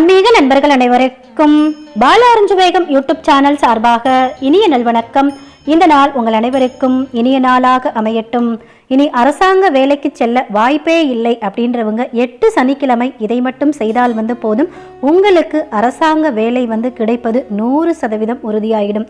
ஆன்மீக நண்பர்கள் அனைவருக்கும் பாலாரஞ்சு வேகம் யூடியூப் சேனல் சார்பாக இனிய நல்வணக்கம் இந்த நாள் உங்கள் அனைவருக்கும் இனிய நாளாக அமையட்டும். இனி அரசாங்க வேலைக்கு செல்ல வாய்ப்பே இல்லை அப்படின்றவங்க எட்டு சனிக்கிழமை இதை மட்டும் செய்தால் வந்து போதும். உங்களுக்கு அரசாங்க வேலை வந்து கிடைப்பது நூறு சதவீதம் உறுதியாயிடும்.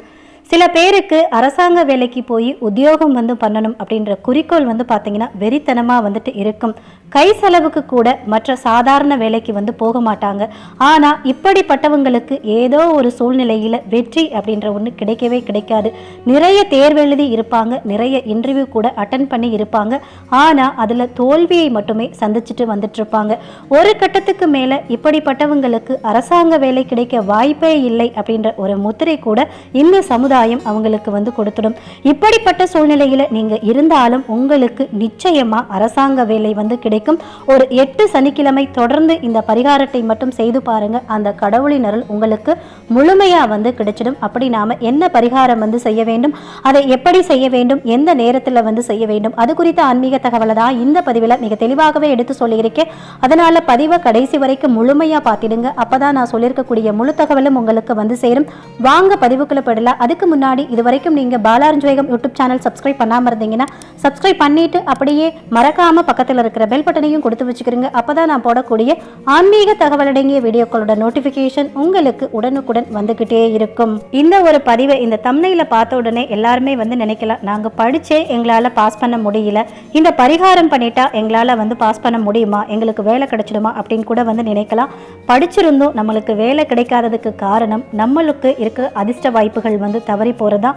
சில பேருக்கு அரசாங்க வேலைக்கு போய் உத்தியோகம் வந்து பண்ணணும் அப்படின்ற குறிக்கோள் வந்து பார்த்தீங்கன்னா வெறித்தனமாக வந்துட்டு இருக்கும். கை செலவுக்கு கூட மற்ற சாதாரண வேலைக்கு வந்து போக மாட்டாங்க. ஆனால் இப்படிப்பட்டவங்களுக்கு ஏதோ ஒரு சூழ்நிலையில் வெற்றி அப்படின்ற ஒன்று கிடைக்கவே கிடைக்காது. நிறைய தேர்வு எழுதி இருப்பாங்க நிறைய இன்டர்வியூ கூட அட்டன் பண்ணி இருப்பாங்க. ஆனால் அதில் தோல்வியை மட்டுமே சந்திச்சுட்டு வந்துட்டு இருப்பாங்க ஒரு கட்டத்துக்கு மேலே இப்படிப்பட்டவங்களுக்கு அரசாங்க வேலை கிடைக்க வாய்ப்பே இல்லை அப்படின்ற ஒரு முத்திரை கூட இந்த சமுதாயம் அவங்களுக்கு வந்து கொடுத்துடும். இப்படிப்பட்ட சூழ்நிலையில் நீங்கள் இருந்தாலும் உங்களுக்கு நிச்சயமாக அரசாங்க வேலை வந்து கிடைக்கும். ஒரு எட்டு சனிக்கிழமை தொடர்ந்து இந்த பரிகாரத்தை மட்டும் செய்து பாருங்க. அந்த கடவுளின் அருள் உங்களுக்கு முழுமையாக வந்து கிடைச்சிடும். அப்படி நாம் என்ன பரிகாரம் வந்து செய்ய வேண்டும்? அதை எப்படி செய்ய வேண்டும்? எந்த நேரத்தில் வந்து செய்ய வேண்டும்? அது குறித்த ஆன்மீக தகவலை தான் இந்த பதிவில் மிக தெளிவாகவே எடுத்து சொல்லியிருக்கேன். அதனால பதிவை கடைசி வரைக்கும் முழுமையாக பார்த்திடுங்க. அப்பதான் நான் சொல்லியிருக்கக்கூடிய முழு தகவலும் உங்களுக்கு வந்து சேரும். வாங்க பதிவுக்குள்ள போயிடலாம். அதுக்கு முன்னாடி இது வரைக்கும் நீங்க பாலாரஞ்சு வேகம் யூடியூப் சேனல் சப்ஸ்கிரைப் பண்ணாம இருந்தீங்கன்னா சப்ஸ்கிரைப் பண்ணிட்டு அப்படியே மறக்காம பக்கத்தில் இருக்கிற பெல் பட்டனையும் கொடுத்து வச்சுக்கிறீங்க அப்பதான் நான் போடக்கூடிய ஆன்மீக தகவல் அடங்கிய வீடியோக்களோட நோட்டிபிகேஷன் உங்களுக்கு உடனுக்குடன் வந்துக்கிட்டே இருக்கும். இந்த ஒரு பதிவை இந்த தம்னையில் பார்த்த உடனே எல்லாருமே வந்து நினைக்கலாம் நாங்க படிச்சே எங்களால பாஸ் பண்ண முடியல. இந்த பரிகாரம் பண்ணிட்டா எங்களால வந்து பாஸ் பண்ண முடியுமா? எங்களுக்கு வேலை கிடைச்சிடுமா? அப்படின்னு கூட வந்து நினைக்கலாம். படிச்சிருந்தும் நம்மளுக்கு வேலை கிடைக்காததுக்கு காரணம் நம்மளுக்கு இருக்க அதிர்ஷ்ட வாய்ப்புகள் வந்து தவறி. போறதா?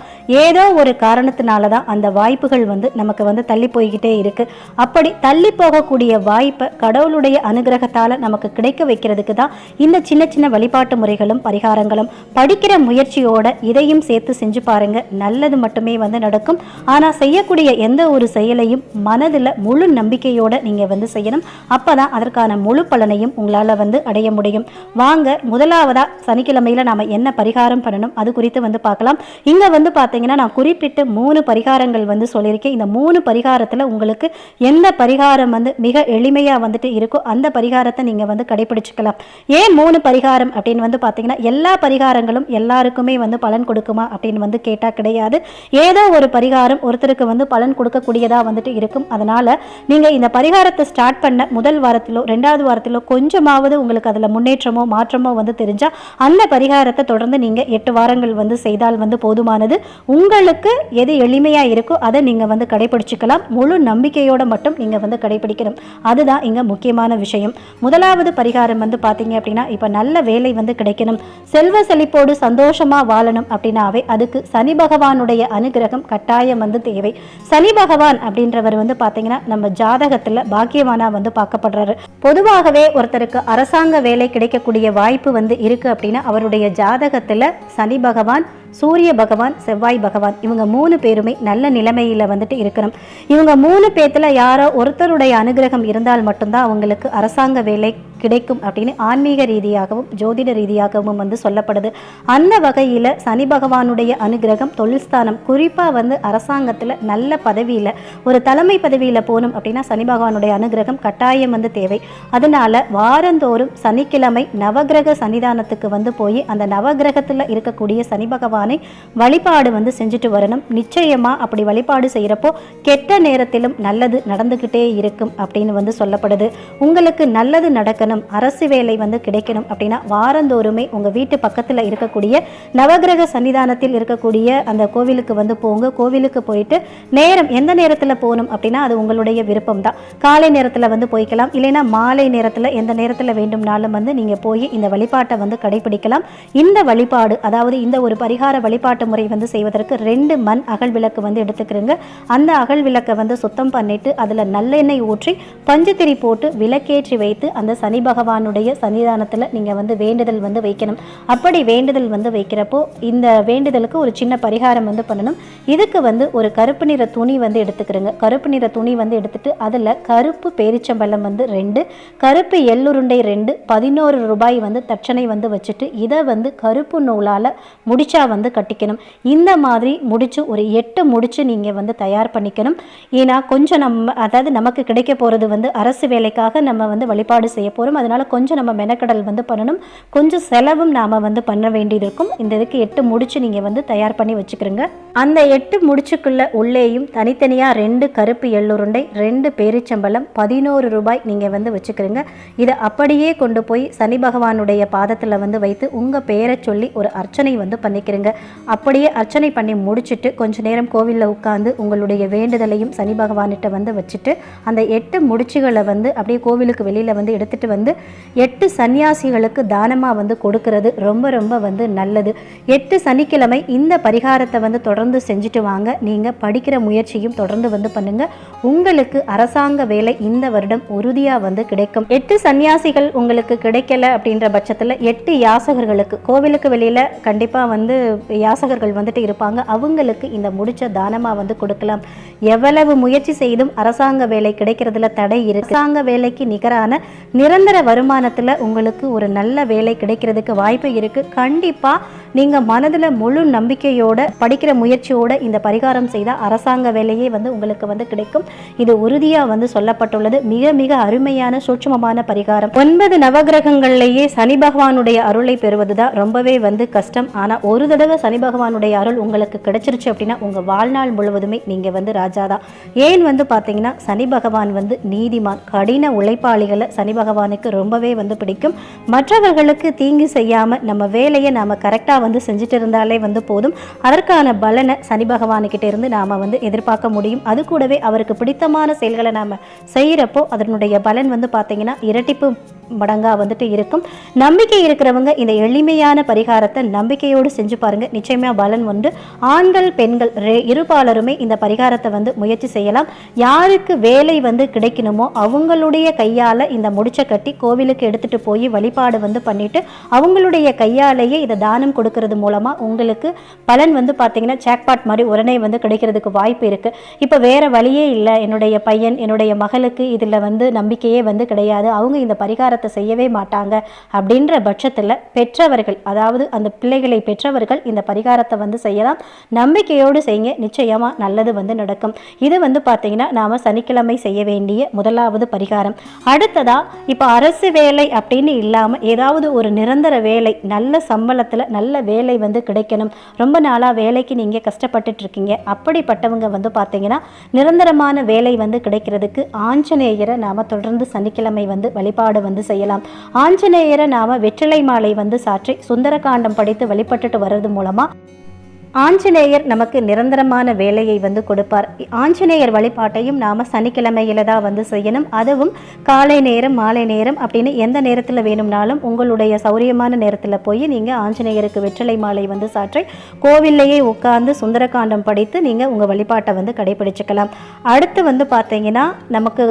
ஏதோ ஒரு காரணத்தினால தான் அந்த வாய்ப்புகள் வந்து நமக்கு வந்து தள்ளி போய்கிட்டே இருக்கு. அப்படி தள்ளி போகக்கூடிய வாய்ப்பை கடவுளுடைய அனுகிரகத்தால் நமக்கு கிடைக்க வைக்கிறதுக்கு தான் இந்த சின்ன சின்ன வழிபாட்டு முறைகளும் பரிகாரங்களும் படிக்கிற முயற்சியோட இதையும் சேர்த்து செஞ்சு பாருங்க. நல்லது மட்டுமே வந்து நடக்கும். ஆனால் செய்யக்கூடிய எந்த ஒரு செயலையும் மனதில் முழு நம்பிக்கையோட நீங்கள் வந்து செய்யணும். அப்போ தான் அதற்கான முழு பலனையும் உங்களால் வந்து அடைய முடியும். வாங்க முதலாவதாக சனிக்கிழமையில் நாம் என்ன பரிகாரம் பண்ணணும்? அது குறித்து வந்து பார்க்கலாம். இங்கே வந்து பார்த்தீங்கன்னா நான் குறிப்பிட்டு மூணு பரிகாரங்கள் வந்து சொல்லியிருக்கேன். இந்த மூணு பரிகாரத்தில் உங்களுக்கு எந்த பரிகாரம் வந்து மிக எளிமையாக வந்துட்டு இருக்கோ அந்த பரிகாரத்தை நீங்கள் வந்து கடைபிடிச்சிக்கலாம். ஏன் மூணு பரிகாரம் அப்படின்னு வந்து பார்த்தீங்கன்னா எல்லா பரிகாரங்களும் எல்லாருக்குமே வந்து பலன் கொடுக்குமா அப்படின்னு வந்து கேட்டால் கிடையாது. ஏதோ ஒரு பரிகாரம் ஒருத்தருக்கு வந்து பலன் கொடுக்கக்கூடியதாக வந்துட்டு இருக்கும். அதனால நீங்கள் இந்த பரிகாரத்தை ஸ்டார்ட் பண்ண முதல் வாரத்திலோ ரெண்டாவது வாரத்திலோ கொஞ்சமாவது உங்களுக்கு அதில் முன்னேற்றமோ மாற்றமோ வந்து தெரிஞ்சால் அந்த பரிகாரத்தை தொடர்ந்து நீங்கள் எட்டு வாரங்கள் வந்து செய்தால் வந்து போதுமானது. உங்களுக்கு எது எளிமையா இருக்கோ அதை நீங்க வந்து கடைபிடிச்சிக்கலாம் முழு நம்பிக்கையோட மட்டும் நீங்கள் வந்து கடைபிடிக்கணும் அதுதான் இங்க முக்கியமான விஷயம். முதலாவது பரிகாரம் வந்து பார்த்தீங்க அப்படின்னா இப்போ நல்ல வேலை வந்து கிடைக்கணும். செல்வ செழிப்போடு சந்தோஷமா வாழணும் அப்படின்னாவே அதுக்கு சனி பகவானுடைய அனுகிரகம் கட்டாயம் வந்து தேவை. சனி பகவான் அப்படின்றவர் வந்து பார்த்தீங்கன்னா நம்ம ஜாதகத்துல பாக்கியவானா வந்து பார்க்கப்படுறாரு. பொதுவாகவே ஒருத்தருக்கு அரசாங்க வேலை கிடைக்கக்கூடிய வாய்ப்பு வந்து இருக்கு அப்படின்னா அவருடைய ஜாதகத்துல சனி பகவான் சூரிய பகவான் செவ்வாய் பகவான் இவங்க மூணு பேருமே நல்ல நிலைமையில் வந்துட்டு இருக்கணும். இவங்க மூணு பேத்துல யாரோ ஒருத்தருடைய அனுகிரகம் இருந்தால் மட்டும்தான் அவங்களுக்கு அரசாங்க வேலை கிடைக்கும் அப்படின்னு ஆன்மீக ரீதியாகவும் ஜோதிட ரீதியாகவும் வந்து சொல்லப்படுது. அந்த வகையில் சனி பகவானுடைய அனுகிரகம் தொழில் ஸ்தானம் குறிப்பாக வந்து அரசாங்கத்தில் நல்ல பதவியில் ஒரு தலைமை பதவியில் போகணும் அப்படின்னா சனி பகவானுடைய அனுகிரகம் கட்டாயம் வந்து தேவை. அதனால வாரந்தோறும் சனிக்கிழமை நவகிரக சன்னிதானத்துக்கு வந்து போய் அந்த நவகிரகத்தில் இருக்கக்கூடிய சனி பகவானை வழிபாடு வந்து செஞ்சுட்டு வரணும். நிச்சயமாக அப்படி வழிபாடு செய்கிறப்போ கெட்ட நேரத்திலும் நல்லது நடந்துக்கிட்டே இருக்கும் அப்படின்னு வந்து சொல்லப்படுது. உங்களுக்கு நல்லது நடக்கணும். அரசு வேலை வந்து கிடைக்கணும் அப்படின்னா வாரந்தோறுமே உங்கள் வீட்டு பக்கத்தில் இருக்கக்கூடிய நவகிரக சன்னிதானத்தில் இருக்கக்கூடிய அந்த கோவிலுக்கு வந்து போங்க. கோவிலுக்கு போயிட்டு நேரம் எந்த நேரத்தில் போகணும் அப்படின்னா அது உங்களுடைய விருப்பம் தான் காலை நேரத்தில் வந்து போய்க்கலாம். இல்லைன்னா மாலை நேரத்தில் எந்த நேரத்தில் வேண்டும்னாலும் வந்து நீங்கள் போய் இந்த வழிபாட்டை வந்து கடைபிடிக்கலாம். இந்த வழிபாடு அதாவது இந்த ஒரு பரிகார வழிபாட்டு முறை வந்து செய்வதற்கு ரெண்டு மண் அகல் விளக்கு வந்து எடுத்துக்கிறோங்க. அந்த அகல் விளக்கை வந்து சுத்தம் பண்ணிட்டு அதில் நல்லெண்ணெய் ஊற்றி பஞ்சுத்திரி போட்டு விளக்கேற்றி வைத்து அந்த சனி பகவானுடைய சன்னிதானத்தில் நீங்கள் வந்து வேண்டுதல் வந்து வைக்கணும். அப்படி வேண்டுதல் வந்து வைக்கிறப்போ இந்த வேண்டுதலுக்கு ஒரு சின்ன பரிகாரம் வந்து பண்ணணும். இதுக்கு வந்து ஒரு கருப்பு நிற துணி வந்து எடுத்துக்கிறோங்க. கருப்பு நிற துணி வந்து எடுத்துட்டு அதில் கருப்பு பேரிச்சம்பழம் வந்து ரெண்டு கருப்பு எள்ளுருண்டை ரெண்டு பதினோரு ரூபாய் வந்து தட்சணை வந்து வச்சுட்டு இதை வந்து கருப்பு நூலால் முடிச்சா வந்து கட்டிக்கணும். இந்த மாதிரி முடிச்சு ஒரு எட்டு முடிச்சு நீங்கள் வந்து தயார் பண்ணிக்கணும். ஏன்னா கொஞ்சம் நம்ம அதாவது நமக்கு கிடைக்க போகிறது வந்து அரசு வேலைக்காக நம்ம வந்து வழிபாடு செய்ய போகிறோம் போகிறோம் அதனால் கொஞ்சம் நம்ம மெனக்கடல் வந்து பண்ணணும். கொஞ்சம் செலவும் நாம் வந்து பண்ண வேண்டியது இருக்கும் இந்த இதுக்கு எட்டு முடிச்சு நீங்கள் வந்து தயார் பண்ணி வச்சுக்கிறோங்க. அந்த எட்டு முடிச்சுக்குள்ள உள்ளேயும் தனித்தனியாக ரெண்டு கருப்பு எள்ளுருண்டை ரெண்டு பேரிச்சம்பளம் பதினோரு ரூபாய் நீங்கள் வந்து வச்சுக்கிறீங்க. இதை அப்படியே கொண்டு போய் சனி பகவானுடைய பாதத்தில் வந்து வைத்து உங்கள் பேரை சொல்லி ஒரு அர்ச்சனை வந்து பண்ணிக்கிறீங்க. அப்படியே அர்ச்சனை பண்ணி முடிச்சுட்டு கொஞ்ச நேரம் கோவிலில் உட்காந்து உங்களுடைய வேண்டுதலையும் சனி பகவான்கிட்ட வந்து வச்சுட்டு அந்த எட்டு முடிச்சுகளை வந்து அப்படியே கோவிலுக்கு வெளியில் வந்து எடுத்துட்டு வந்து எட்டு சன்னியாசிகளுக்கு தானமாக வந்து கொடுக்கறது ரொம்ப ரொம்ப வந்து நல்லது. எட்டு சனிக்கிழமை இந்த பரிகாரத்தை வந்து தொடர்ந்து செஞ்சுட்டு வாங்க. நீங்கள் படிக்கிற முயற்சியும் தொடர்ந்து வந்து பண்ணுங்க. உங்களுக்கு அரசாங்க வேலை இந்த வருடம் உறுதியாக வந்து கிடைக்கும். எட்டு சன்னியாசிகள் உங்களுக்கு கிடைக்கல அப்படின்ற பட்சத்தில் எட்டு யாசகர்களுக்கு கோவிலுக்கு வெளியில் கண்டிப்பாக வந்து யாசகர்கள் வந்துட்டு இருப்பாங்க. அவங்களுக்கு இந்த முடிச்ச தானமாக வந்து கொடுக்கலாம். எவ்வளவு முயற்சி செய்தும் அரசாங்க வேலை கிடைக்கிறதுல தடை இருக்கு. அரசாங்க வேலைக்கு நிகரான நிரந்தர வருமானத்தில் உங்களுக்கு ஒரு நல்ல வேலை கிடைக்கிறதுக்கு வாய்ப்பு இருக்குது கண்டிப்பாக நீங்கள் மனதில் முழு நம்பிக்கையோட படிக்கிற முயற்சியோட இந்த பரிகாரம் செய்தால் அரசாங்க வேலையே வந்து உங்களுக்கு வந்து கிடைக்கும். இது உறுதியாக வந்து சொல்லப்பட்டுள்ளது. மிக மிக அருமையான சூட்சமமான பரிகாரம். ஒன்பது நவகிரகங்கள்லேயே சனி பகவானுடைய அருளை பெறுவது தான் ரொம்பவே வந்து கஷ்டம். ஆனால் ஒரு தடவை சனி பகவானுடைய அருள் உங்களுக்கு கிடைச்சிருச்சு அப்படின்னா உங்கள் வாழ்நாள் முழுவதுமே நீங்கள் வந்து ராஜா தான் ஏன் வந்து பார்த்தீங்கன்னா சனி பகவான் வந்து நீதிமான். கடின உழைப்பாளிகளை சனி பகவான் எனக்கு ரொம்பவே வந்து பிடிக்கும். மற்றவர்களுக்கு தீங்கு செய்யாமல் நம்ம வேலையை நாம் கரெக்டாக வந்து செஞ்சுட்டு இருந்தாலே வந்து போதும். அதற்கான பலனை சனி பகவானுக்கிட்ட இருந்து நாம் வந்து எதிர்பார்க்க முடியும். அது கூடவே அவருக்கு பிடித்தமான செயல்களை நாம் செய்கிறப்போ அதனுடைய பலன் வந்து பார்த்தீங்கன்னா இரட்டிப்பு மடங்காக வந்துட்டு இருக்கும். நம்பிக்கை இருக்கிறவங்க இந்த எளிமையான பரிகாரத்தை நம்பிக்கையோடு செஞ்சு பாருங்க. நிச்சயமாக பலன் வந்து ஆண்கள் பெண்கள் ரெ- இருபாலருமே இந்த பரிகாரத்தை வந்து முயற்சி செய்யலாம். யாருக்கு வேலை வந்து கிடைக்கணுமோ அவங்களுடைய கையால் இந்த முடிச்சை கட்டி கோவிலுக்கு எடுத்துட்டு போய் வழிபாடு வந்து பண்ணிவிட்டு அவங்களுடைய கையாலேயே இதை தானம் கொடுக்கறது மூலமாக உங்களுக்கு பலன் வந்து பார்த்தீங்கன்னா சேக்பாட் மாதிரி உடனே வந்து கிடைக்கிறதுக்கு வாய்ப்பு இருக்கு. இப்போ வேறு வழியே இல்லை. என்னுடைய பையன் என்னுடைய மகளுக்கு இதில் வந்து நம்பிக்கையே வந்து கிடையாது. அவங்க இந்த பரிகாரத்தை செய்யவே மாட்டாங்க அப்படின்ற பட்சத்தில் பெற்றவர்கள் அதாவது அந்த பிள்ளைகளை பெற்றவர்கள் இந்த பரிகாரத்தை வந்து செய்யலாம். நம்பிக்கையோடு செய்யுங்க. நிச்சயமாக நல்லது வந்து நடக்கும். இது வந்து பார்த்தீங்கன்னா நாம் சனிக்கிழமை செய்ய வேண்டிய முதலாவது பரிகாரம். அடுத்ததா இப்போ அரசு வேலை அப்படின்னு இல்லாமல் ஏதாவது ஒரு நிரந்தர வேலை நல்ல சம்பளத்தில் நல்ல வேலை வந்து கிடைக்கணும். ரொம்ப நாளாக வேலைக்கு நீங்கள் கஷ்டப்பட்டுட்டு இருக்கீங்க அப்படிப்பட்டவங்க வந்து பார்த்தீங்கன்னா நிரந்தரமான வேலை வந்து கிடைக்கிறதுக்கு ஆஞ்சநேயரை நாம் தொடர்ந்து சனிக்கிழமை வந்து வழிபாடு வந்து செய்யலாம். ஆஞ்சநேயரை நாம் வெற்றிலை மாலை வந்து சாற்றி சுந்தரகாண்டம் படித்து வழிபட்டுட்டு வர்றது மூலமாக ஆஞ்சநேயர் நமக்கு நிரந்தரமான வேலையை வந்து கொடுப்பார். ஆஞ்சநேயர் வழிபாட்டையும் நாம் சனிக்கிழமையில தான் வந்து செய்யணும். அதுவும் காலை நேரம் மாலை நேரம் அப்படின்னு எந்த நேரத்தில் வேணும்னாலும் உங்களுடைய சௌரியமான நேரத்தில் போய் நீங்கள் ஆஞ்சநேயருக்கு வெற்றிலை மாலை வந்து சாற்றி கோவில்லையே உட்கார்ந்து சுந்தரகாண்டம் படித்து நீங்கள் உங்கள் வழிபாட்டை வந்து கடைபிடிச்சுக்கலாம். அடுத்து வந்து பார்த்தீங்கன்னா நமக்கு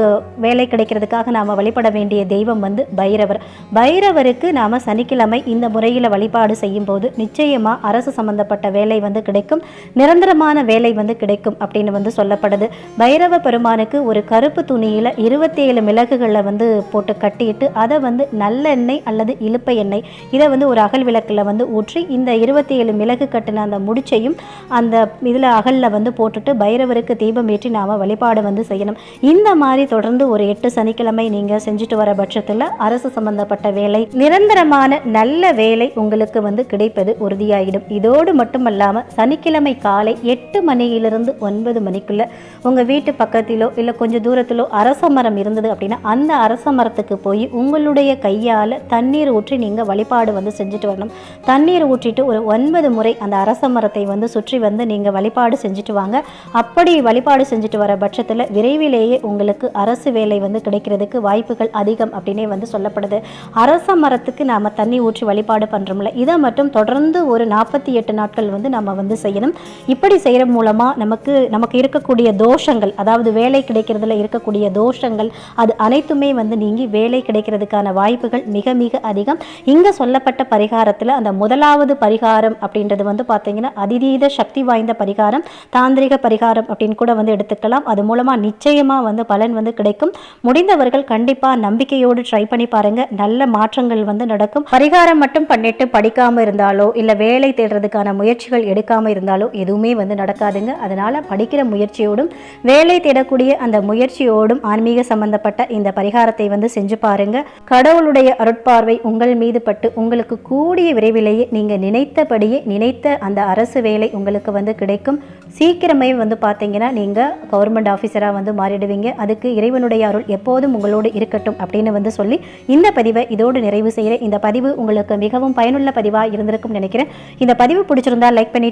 வேலை கிடைக்கிறதுக்காக நாம் வழிபட வேண்டிய தெய்வம் வந்து பைரவர். பைரவருக்கு நாம் சனிக்கிழமை இந்த முறையில் வழிபாடு செய்யும்போது நிச்சயமாக அரசு சம்பந்தப்பட்ட வேலை வந்து கிடைக்கும். நிரந்தரமான வேலை வந்து கிடைக்கும் அப்படின்னு வந்து சொல்லப்படுது. பைரவ பெருமானுக்கு ஒரு கருப்பு துணியில் இருபத்தேழு மிளகுகளை வந்து போட்டு கட்டிட்டு அதை வந்து நல்லெண்ணெய் அல்லது இலுப்பை எண்ணெய் இதை வந்து ஒரு அகல் விளக்கில் வந்து ஊற்றி இந்த இருபத்தேழு மிளகு கட்டின அந்த முடிச்சையும் அந்த இதில் அகலில் வந்து போட்டுட்டு பைரவருக்கு தீபம் ஏற்றி நாம் வழிபாடு வந்து செய்யணும். இந்த மாதிரி தொடர்ந்து ஒரு எட்டு சனிக்கிழமை நீங்கள் செஞ்சுட்டு வர பட்சத்தில் அரசு சம்பந்தப்பட்ட வேலை நிரந்தரமான நல்ல வேலை உங்களுக்கு வந்து கிடைப்பது உறுதியாகிடும் இதோடு மட்டுமல்லாமல் சனிக்கிழமை காலை எட்டு மணியிலிருந்து ஒன்பது மணிக்குள்ள உங்கள் வீட்டு பக்கத்திலோ இல்லை கொஞ்சம் தூரத்திலோ அரச மரம் இருந்தது அப்படின்னா அந்த அரச மரத்துக்கு போய் உங்களுடைய கையால் தண்ணீர் ஊற்றி நீங்கள் வழிபாடு வந்து செஞ்சுட்டு வரணும். தண்ணீர் ஊற்றிட்டு ஒரு ஒன்பது முறை அந்த அரச மரத்தை வந்து சுற்றி வந்து நீங்கள் வழிபாடு செஞ்சுட்டு வாங்க. அப்படி வழிபாடு செஞ்சுட்டு வர பட்சத்தில் விரைவிலேயே உங்களுக்கு அரசு வேலை வந்து கிடைக்கிறதுக்கு வாய்ப்புகள் அதிகம் அப்படின்னே வந்து சொல்லப்படுது. அரச மரத்துக்கு நாம் தண்ணி ஊற்றி வழிபாடு பண்ணுறோம்ல இதை மட்டும் தொடர்ந்து ஒரு நாற்பத்தி எட்டு நாட்கள் வந்து நம்ம வந்து செய்யணும். இப்படி செய்கிற மூலமாக நமக்கு நமக்கு இருக்கக்கூடிய தோஷங்கள் அதாவது வேலை கிடைக்கிறதுல இருக்கக்கூடிய தோஷங்கள் அது அனைத்துமே வந்து நீங்கி வேலை கிடைக்கிறதுக்கான வாய்ப்புகள் மிக மிக அதிகம். இங்கே சொல்லப்பட்ட பரிகாரத்தில் அந்த முதலாவது பரிகாரம் அப்படின்றது வந்து பார்த்தீங்கன்னா அதிதீத சக்தி வாய்ந்த பரிகாரம் தாந்திரிக பரிகாரம் அப்படின்னு கூட வந்து எடுத்துக்கலாம். அது மூலமாக நிச்சயமாக வந்து பலன் வந்து கிடைக்கும். முடிந்தவர்கள் கண்டிப்பாக நம்பிக்கையோடு ட்ரை பண்ணி பாருங்க. நல்ல மாற்றங்கள் வந்து நடக்கும். பரிகாரம் மட்டும் பண்ணிட்டு படிக்காமல் இருந்தாலோ இல்லை வேலை தேடுறதுக்கான முயற்சிகள் எடு எடுக்காமல் இருந்தாலும் எதுவுமே வந்து நடக்காதுங்க. அதனால் படிக்கிற முயற்சியோடும் வேலை தேடக்கூடிய அந்த முயற்சியோடும் ஆன்மீக சம்பந்தப்பட்ட இந்த பரிகாரத்தை வந்து செஞ்சு பாருங்க. கடவுளுடைய அருட்பார்வை உங்கள் மீது பட்டு உங்களுக்கு கூடிய விரைவிலேயே நீங்கள் நினைத்தபடியே நினைத்த அந்த அரசு வேலை உங்களுக்கு வந்து கிடைக்கும். சீக்கிரமே வந்து பார்த்தீங்கன்னா நீங்கள் கவர்மெண்ட் ஆஃபீஸராக வந்து மாறிடுவீங்க. அதுக்கு இறைவனுடைய அருள் எப்போதும் உங்களோடு இருக்கட்டும் அப்படின்னு வந்து சொல்லி இந்த பதிவை இதோடு நிறைவு செய்கிறேன் இந்த பதிவு உங்களுக்கு மிகவும் பயனுள்ள பதிவாக இருந்திருக்கும் நினைக்கிறேன். இந்த பதிவு பிடிச்சிருந்தா லைக் பண்ணிட்டு